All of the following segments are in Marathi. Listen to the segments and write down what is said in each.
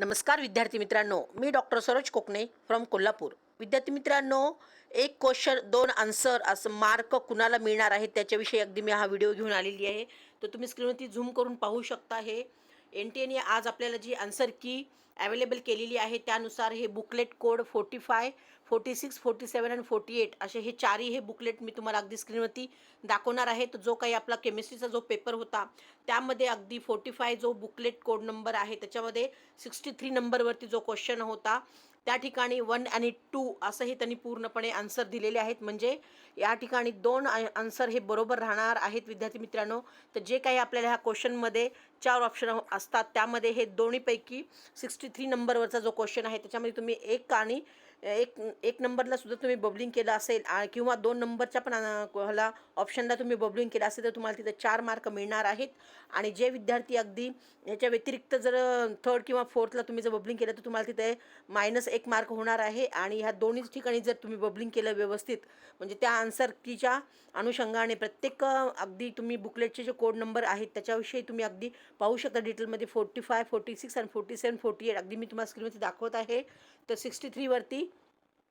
नमस्कार विद्यार्थी मित्रांनो मी डॉक्टर सरोज कोकणे फ्रॉम कोल्हापूर. विद्यार्थी मित्रांनो एक क्वेश्चन दोन आन्सर असं मार्क कुणाला मिळणार आहे त्याच्याविषयी अगदी मी हा व्हिडिओ घेऊन आलेली आहे. तर तुम्ही स्क्रीनवरती झूम करून पाहू शकता हे. एन टी एने आज आपल्याला जी आन्सर की अवेलेबल केलेली आहे. त्यानुसार हे booklet code forty five forty six forty seven and forty eight असे हे चारही हे बुकलेट मी तुम्हाला अगदी स्क्रीनवरती दाखवणार आहे. तर जो काही आपला केमिस्ट्रीचा जो पेपर होता त्यामध्ये अगदी फोर्टी फाय जो बुकलेट कोड नंबर आहे त्याच्यामध्ये सिक्स्टी थ्री नंबरवरती जो क्वेश्चन होता त्या ठिकाणी वन आणि टू असंही त्यांनी पूर्णपणे आन्सर दिलेले आहेत. म्हणजे या ठिकाणी दोन आन्सर हे बरोबर राहणार आहेत विद्यार्थी मित्रांनो. तर जे काही आपल्याला ह्या क्वेश्चनमध्ये चार ऑप्शन असतात त्यामध्ये हे दोन्हीपैकी सिक्स्टी थ्री नंबरवरचा जो क्वेश्चन आहे त्याच्यामध्ये तुम्ही एक आणि एक एक नंबरला सुद्धा तुम्ही बबलिंग केलं असेल किंवा दोन नंबरच्या पण ह्याला ऑप्शनला तुम्ही बबलिंग केलं असेल तर तुम्हाला तिथं चार मार्क मिळणार आहेत. आणि जे विद्यार्थी अगदी याच्या व्यतिरिक्त जर थर्ड किंवा फोर्थला तुम्ही जर बबलिंग केलं तर तुम्हाला तिथे मायनस एक मार्क होणार आहे. आणि ह्या दोन्ही ठिकाणी जर तुम्ही बबलिंग केलं व्यवस्थित म्हणजे त्या आन्सर कीच्या अनुषंगाने प्रत्येक अगदी तुम्ही बुकलेटचे जे कोड नंबर आहेत त्याच्याविषयी तुम्ही अगदी पाहू शकता डिटेलमध्ये फोर्टी फाय फोर्टी सिक्स आणि फोर्टी सेवन फोर्टी एट अगदी मी तुम्हाला स्क्रीनवरती दाखवत आहे. तर सिक्स्टी थ्रीवरती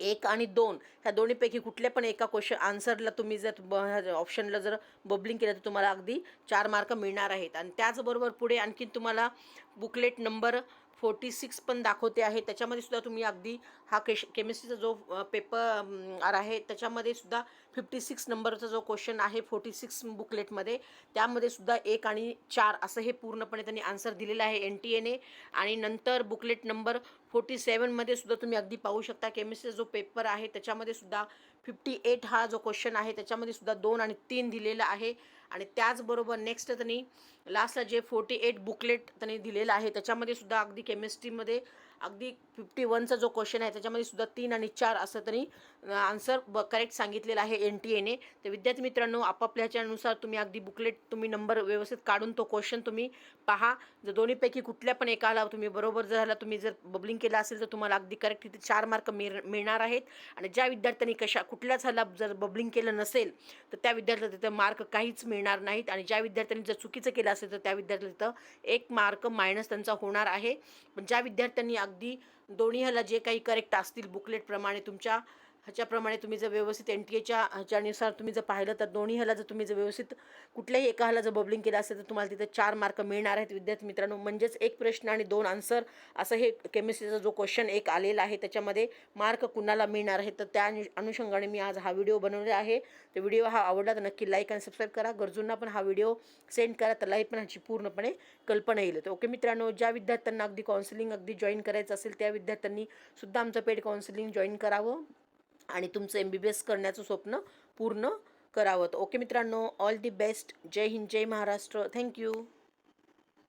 एक आणि दोन ह्या दोन्हीपैकी कुठल्या पण एका क्वेश्चन आन्सरला तुम्ही जर ब ऑप्शनला जर बबलिंग केलं तर तुम्हाला अगदी चार मार्क मिळणार आहेत. आणि त्याचबरोबर पुढे आणखीन तुम्हाला बुकलेट नंबर फोर्टी सिक्स पण दाखवते आहे. त्याच्यामध्ये सुद्धा तुम्ही अगदी हा केश केमिस्ट्रीचा जो पेपर आहे त्याच्यामध्ये सुद्धा फिफ्टी सिक्स नंबरचा जो क्वेश्चन आहे फोर्टी सिक्स बुकलेटमध्ये त्यामध्ये सुद्धा एक आणि चार असं हे पूर्णपणे त्यांनी आन्सर दिलेलं आहे एन टी एने आणि नंतर बुकलेट नंबर फोर्टी सेवनमध्ये सुद्धा तुम्ही अगदी पाहू शकता केमिस्ट्रीचा जो पेपर आहे. त्याच्यामध्ये सुद्धा फिफ्टी एट हा जो क्वेश्चन आहे त्याच्यामध्ये सुद्धा दोन आणि तीन दिलेला आहे. आणि त्याचबरोबर नेक्स्ट त्यांनी लास्टला जे फोर्टी एट बुकलेट त्यांनी दिलेलं आहे त्याच्यामध्ये सुद्धा अगदी केमिस्ट्रीमध्ये अगदी फिफ्टी वनचा जो क्वेश्चन आहे त्याच्यामध्ये सुद्धा तीन आणि चार असं त्यांनी आन्सर ब करेक्ट सांगितलेलं आहे एन टी एने तर विद्यार्थी मित्रांनो आपापल्या ह्याच्यानुसार तुम्ही अगदी बुकलेट तुम्ही नंबर व्यवस्थित काढून तो क्वेश्चन तुम्ही पहा. जर दोन्हीपैकी कुठल्या पण एकाला तुम्ही बरोबर जर झाला तुम्ही जर बबलिंग केलं असेल तर तुम्हाला अगदी करेक्ट तिथे चार मार्क मिळ मिळणार आहेत. आणि ज्या विद्यार्थ्यांनी कशा कुठल्याच ह्याला जर बबलिंग केलं नसेल तर त्या विद्यार्थ्याला तिथं मार्क काहीच मिळ मिळणार नाहीत आणि ज्या विद्यार्थ्यांनी जर चुकीचं केलं असेल तर त्या विद्यार्थ्यांचं एक मार्क मायनस त्यांचा होणार आहे. पण ज्या विद्यार्थ्यांनी अगदी दोन्ही ह्याला जे काही करेक्ट असतील बुकलेटप्रमाणे तुमच्या ह्याच्याप्रमाणे तुम्ही जर व्यवस्थित एन टी एच्या ह्याच्यानुसार तुम्ही जर पाहिलं तर दोन्ही ह्याला जर तुम्ही जर व्यवस्थित कुठल्याही एका ह्याला जर बबलिंग केलं असेल तर तुम्हाला तिथे चार मार्क मिळणार आहेत. विद्यार्थी मित्रांनो म्हणजेच एक प्रश्न आणि दोन आन्सर असं हे केमिस्ट्रीचा जो क्वेश्चन एक आलेला आहे त्याच्यामध्ये मार्क कुणाला मिळणार आहे तर त्या अनु- अनुषंगाने मी आज हा व्हिडिओ बनवला आहे. तर व्हिडिओ हा आवडला तर नक्की लाईक आणि सबस्क्राईब करा. गरजूंना पण हा व्हिडिओ सेंड करा तर लाईक पण ह्याची पूर्णपणे कल्पना येईल. तर ओके मित्रांनो ज्या विद्यार्थ्यांना अगदी काउन्सिलिंग अगदी जॉईन करायचं असेल त्या विद्यार्थ्यांनी सुद्धा आमचं पेड काउन्सिलिंग जॉईन करावं. आणि तुमचं एम बी बी एस करण्याचं स्वप्न पूर्ण करावं. ओके मित्रांनो ऑल दी बेस्ट जय हिंद जय महाराष्ट्र. Thank you